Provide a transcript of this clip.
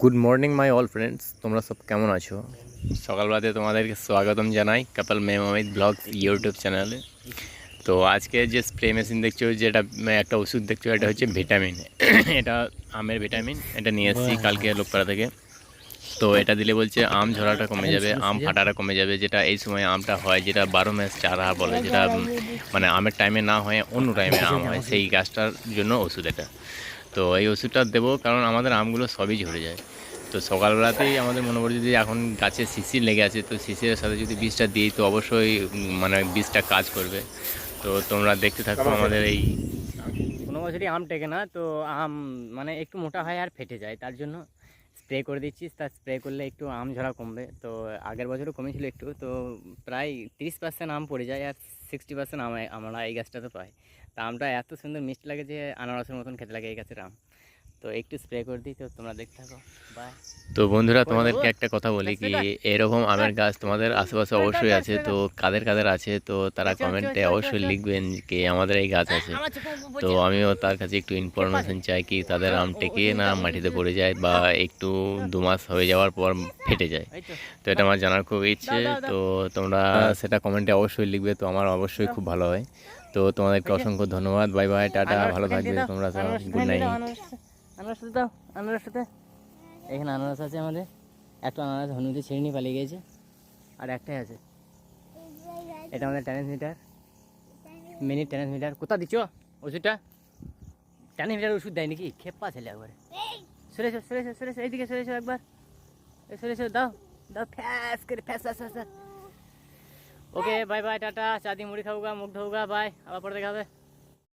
Good morning my all friends তোমরা সব কেমন আছো? সকালবেলাতে তোমাদেরকে স্বাগতম জানাই কাপাল মেম অমিত ব্লগ ইউটিউব চ্যানেলে। তো আজকে যে স্প্রে মেশিন দেখছ যেটা একটা ওষুধ দেখছ এটা হচ্ছে ভিটামিন। এটা আমের ভিটামিন এটা নিয়ে এসেছি কালকে লোকপাড়া থেকে। তো এটা দিলে বলছে আম ঝরাটা কমে যাবে আম ফাটাটা কমে যাবে যেটা এই সময় আমটা হয় যেটা বারো মাস চারা বলে যেটা মানে আমের টাইমে না হয় অন্য টাইমে আম হয় সেই গাছটার জন্য ওষুধ এটা। তো এই ওষুধটা দেবো কারণ আমাদের আমগুলো সবই ঝরে যায়। তো সকালবেলাতেই আমাদের মনে পড়ে যদি এখন গাছে শিশির লেগে আছে তো শিশিরের সাথে যদি বীজটা দিই তো অবশ্যই মানে বীজটা কাজ করবে। তো তোমরা দেখতে থাকো আমাদের এই কোনো বছরই আম টেকে না তো আম মানে একটু মোটা হয় আর ফেটে যায় তার জন্য স্প্রে করে দিচ্ছিস, তা স্প্রে করলে একটু আম ঝরা কমবে। তো আগের বছরও কমেছিল একটু, তো প্রায় তিরিশ পার্সেন্ট আম পড়ে যায় আর সিক্সটি পার্সেন্ট আম, আমরা এই গাছটাতে পাই। তা আমটা এত সুন্দর মিষ্টি লাগে যে আনারসের মতন খেতে লাগে এই গাছের আম। তো একটু স্প্রে করে দিই তো তোমরা দেখতে থাকো। বাই তো বন্ধুরা তোমাদেরকে একটা কথা বলি কি এরকম আমের গাছ তোমাদের আশেপাশে অবশ্যই আছে তো কাদের কাদের আছে তো তারা কমেন্টে অবশ্যই লিখবেন কি আমাদের এই গাছ আছে। তো আমিও তার কাছে একটু ইনফরমেশন চাই কি তাদের আম টেকে না মাটিতে পড়ে যায় বা একটু দু মাস হয়ে যাওয়ার পর ফেটে যায়। তো। তো এটা আমার জানার খুব ইচ্ছে তো তোমরা সেটা কমেন্টে অবশ্যই লিখবে তো আমার অবশ্যই খুব ভালো হয়। তো তোমাদেরকে অসংখ্য ধন্যবাদ বাই বাই টাটা ভালো থাকবে তোমরা সব গুড নাইট আনারস দাও আনারস এখানে আনারস আছে আমাদের। একটা আনারস হনুতে ছিঁড়ে নিয়ে পালিয়ে গেছে। আর একটাই আছে। এটা আমাদের ট্রান্সমিটার মিনি ট্রান্সমিটার কোথা দিচ্ছ ওষুধটা? ট্রান্সমিটার ওষুধ দেয় নাকি খেপা ছেলে একবারে। সরেছো সরেছো সরেছো এইদিকে সরেছো একবার। সরেছো দাও দাও, ফ্যাস করে, ফ্যাস ফ্যাস ফ্যাস ওকে বাই বাই টাটা। চাঁদি মুড়ি খাওগা, মুখ ধোগা বাই আবার পরে দেখা হবে।